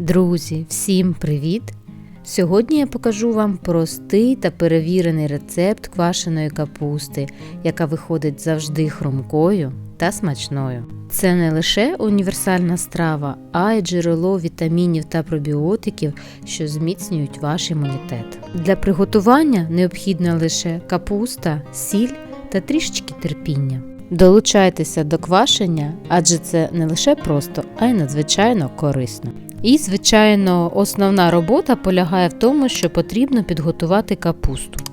Друзі, всім привіт! Сьогодні я покажу вам простий та перевірений рецепт квашеної капусти, яка виходить завжди хрумкою та смачною. Це не лише універсальна страва, а й джерело вітамінів та пробіотиків, що зміцнюють ваш імунітет. Для приготування необхідна лише капуста, сіль та трішечки терпіння. Долучайтеся до квашення, адже це не лише просто, а й надзвичайно корисно. І, звичайно, основна робота полягає в тому, що потрібно підготувати капусту.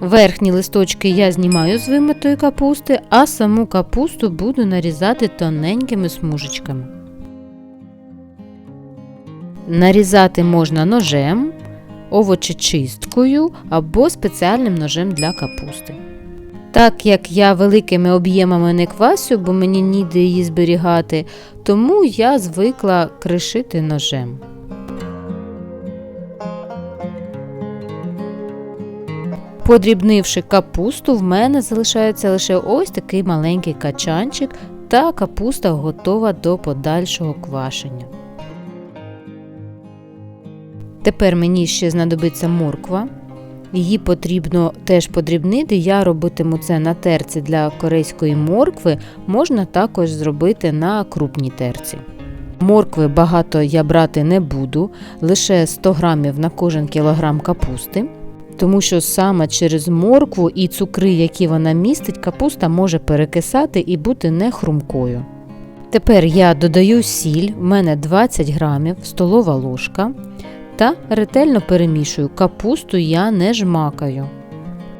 Верхні листочки я знімаю з вимитої капусти, а саму капусту буду нарізати тоненькими смужечками. Нарізати можна ножем, овочечисткою або спеціальним ножем для капусти. Так як я великими об'ємами не квасю, бо мені ніде її зберігати, тому я звикла кришити ножем. Подрібнивши капусту, в мене залишається лише ось такий маленький качанчик, та капуста готова до подальшого квашення. Тепер мені ще знадобиться морква. Її потрібно теж подрібнити. Я робитиму це на терці для корейської моркви, можна також зробити на крупній терці. Моркви багато я брати не буду, лише 100 грамів на кожен кілограм капусти, тому що саме через моркву і цукри, які вона містить, капуста може перекисати і бути не хрумкою. Тепер я додаю сіль, в мене 20 грамів, столова ложка та ретельно перемішую. Капусту я не жмакаю.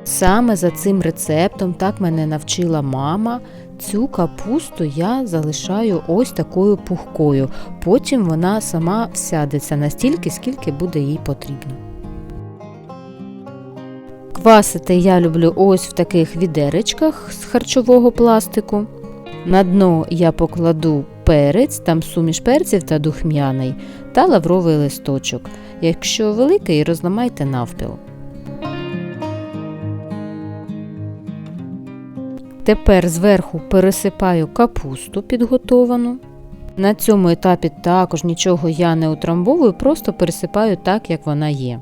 Саме за цим рецептом так мене навчила мама. Цю капусту я залишаю ось такою пухкою. Потім вона сама всядеться настільки, скільки буде їй потрібно. Квасити я люблю ось в таких відеречках з харчового пластику. На дно я покладу перець, там суміш перців та духмяний, та лавровий листочок. Якщо великий, розламайте навпіл. Тепер зверху пересипаю капусту підготовану. На цьому етапі також нічого я не утрамбовую, просто пересипаю так, як вона є.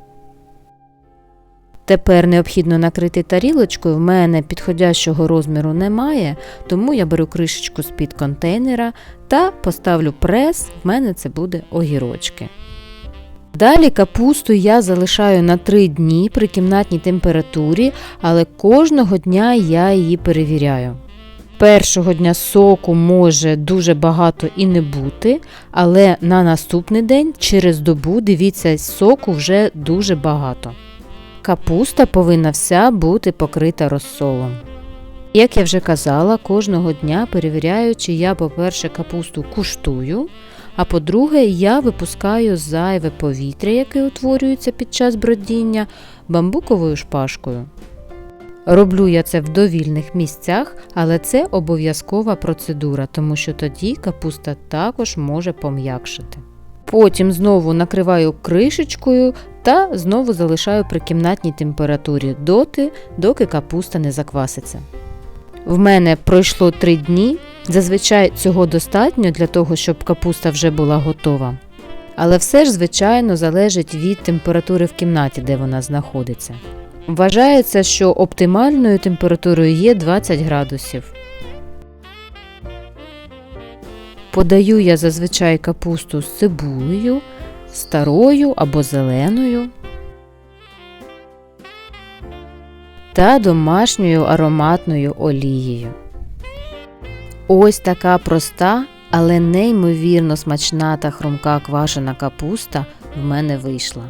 Тепер необхідно накрити тарілочкою. В мене підходящого розміру немає, тому я беру кришечку з-під контейнера та поставлю прес, в мене це буде огірочки. Далі капусту я залишаю на 3 дні при кімнатній температурі, але кожного дня я її перевіряю. Першого дня соку може дуже багато і не бути, але на наступний день через добу дивіться, соку вже дуже багато. Капуста повинна вся бути покрита розсолом. Як я вже казала, кожного дня перевіряю, чи я, по-перше, капусту куштую, а по-друге, я випускаю зайве повітря, яке утворюється під час бродіння, бамбуковою шпажкою. Роблю я це в довільних місцях, але це обов'язкова процедура, тому що тоді капуста також може пом'якшити. Потім знову накриваю кришечкою та знову залишаю при кімнатній температурі доти, доки капуста не закваситься. В мене пройшло 3 дні. Зазвичай цього достатньо для того, щоб капуста вже була готова. Але все ж, звичайно, залежить від температури в кімнаті, де вона знаходиться. Вважається, що оптимальною температурою є 20 градусів. Подаю я зазвичай капусту з цибулею, старою або зеленою та домашньою ароматною олією. Ось така проста, але неймовірно смачна та хрумка квашена капуста в мене вийшла.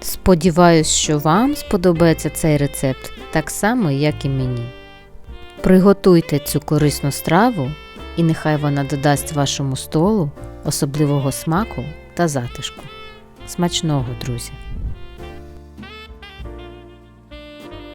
Сподіваюсь, що вам сподобається цей рецепт так само, як і мені. Приготуйте цю корисну страву, і нехай вона додасть вашому столу особливого смаку та затишку. Смачного, друзі!